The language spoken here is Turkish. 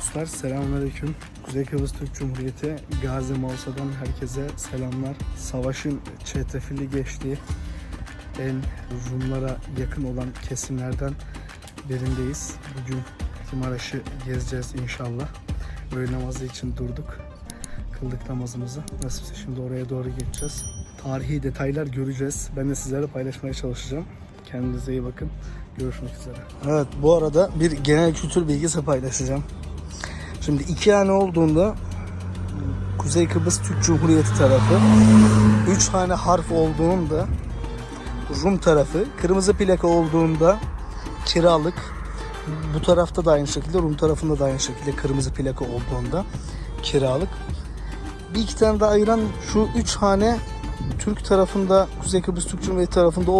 Dostlar selamünaleyküm. Kuzey Kıbrıs Türk Cumhuriyeti Gazi Mausa'dan herkese selamlar. Savaşın çetrefilli geçtiği en Rumlara yakın olan kesimlerden birindeyiz. Bugün Timaraş'ı gezeceğiz inşallah. Öğle namazı için durduk. Kıldık namazımızı. Nasipse şimdi oraya doğru geçeceğiz. Tarihi detaylar göreceğiz. Ben de sizlerle paylaşmaya çalışacağım. Kendinize iyi bakın. Görüşmek üzere. Evet bu arada bir genel kültür bilgisi paylaşacağım. Şimdi iki hane olduğunda Kuzey Kıbrıs Türk Cumhuriyeti tarafı, üç hane harf olduğunda Rum tarafı, kırmızı plaka olduğunda kiralık, bu tarafta da aynı şekilde, Rum tarafında da aynı şekilde kırmızı plaka olduğunda kiralık. Bir iki tane de ayıran şu üç hane Türk tarafında, Kuzey Kıbrıs Türk Cumhuriyeti tarafında